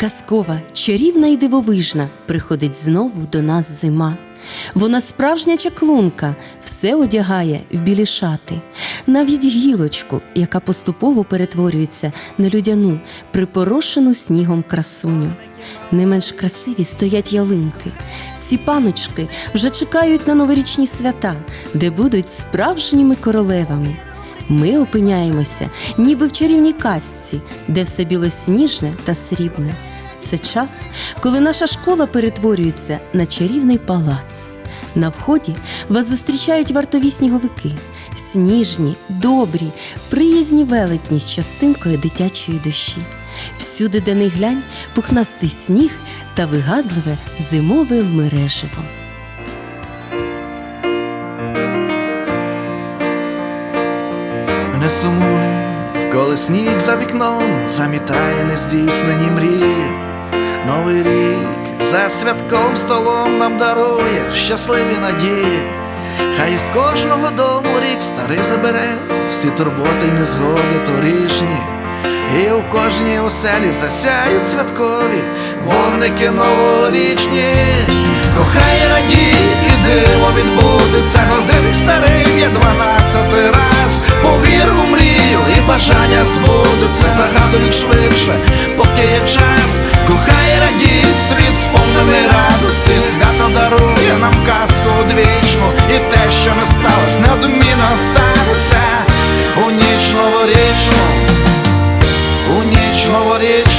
Казкова, чарівна і дивовижна приходить знову до нас зима. Вона справжня чаклунка, все одягає в білі шати, навіть гілочку, яка поступово перетворюється на людяну, припорошену снігом красуню. Не менш красиві стоять ялинки. Ці паночки вже чекають на новорічні свята, де будуть справжніми королевами. Ми опиняємося, ніби в чарівній казці, де все білосніжне та срібне. Це час, коли наша школа перетворюється на чарівний палац. На вході вас зустрічають вартові сніговики, сніжні, добрі, приязні велетні з частинкою дитячої душі. Всюди, де не глянь, пухнастий сніг та вигадливе зимове мереживо. Не сумуй, коли сніг за вікном замітає нездійснені мрії. Новий рік за святком столом нам дарує щасливі надії. Хай із кожного дому рік старий забере всі турботи й незгоди торішні. І у кожній оселі засяють святкові вогники новорічні. Кохай радій і диво відбудеться, годинник старий є дванадцятий раз. Повір у мрію і бажання збудуться, загадують швидше, поки є час. Кохай know what it